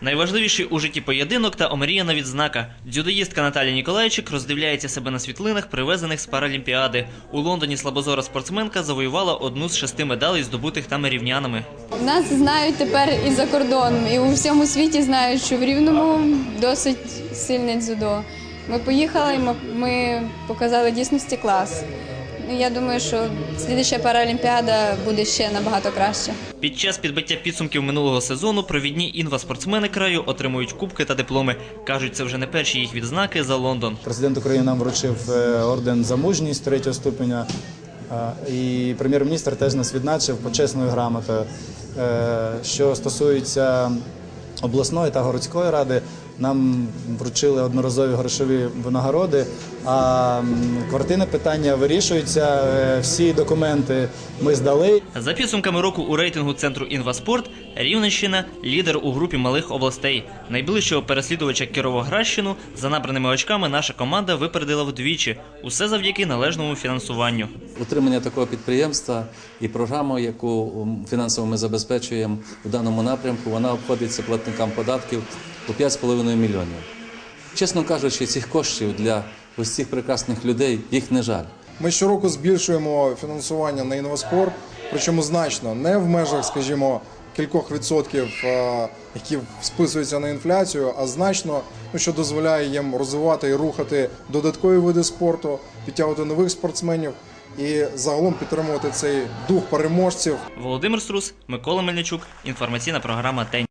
Найважливіший у житті поєдинок та омріяна відзнака. Дзюдоїстка Наталія Ніколайчик роздивляється себе на світлинах, привезених з Паралімпіади. У Лондоні слабозора спортсменка завоювала одну з шести медалей, здобутих там рівнянами. Нас знають тепер і за кордоном, і у всьому світі знають, що в Рівному досить сильне дзюдо. Ми поїхали, і ми показали дійсності клас. Ну, Я думаю, що слідча паралімпіада буде ще набагато краще. Під час підбиття підсумків минулого сезону провідні інва-спортсмени краю отримують кубки та дипломи. Кажуть, це вже не перші їх відзнаки за Лондон. Президент України нам вручив е, орден за мужність третього ступеня. Е, І прем'єр-міністр теж нас відзначив почесною грамотою. Е, Що стосується обласної та городської ради, нам вручили одноразові грошові винагороди. А квартирне питання вирішується. Е, Всі документи ми здали. За підсумками року у рейтингу центру Інваспорт Рівненщина лідер у групі малих областей. Найближчого переслідувача Кіровоградщину за набраними очками наша команда випередила вдвічі. Усе завдяки належному фінансуванню. Утримання такого підприємства і програма, яку фінансово ми забезпечуємо в даному напрямку, вона обходиться платникам податків у 5,5 мільйонів. Чесно кажучи, цих коштів для ось цих прекрасних людей їх не жаль. Ми щороку збільшуємо фінансування на інваспорт, причому значно не в межах, скажімо, кількох відсотків, е, які списуються на інфляцію, а значно, ну, що дозволяє їм розвивати і рухати додаткові види спорту, підтягувати нових спортсменів і загалом підтримувати цей дух переможців. Володимир Струс, Микола Мельничук. Інформаційна програма День.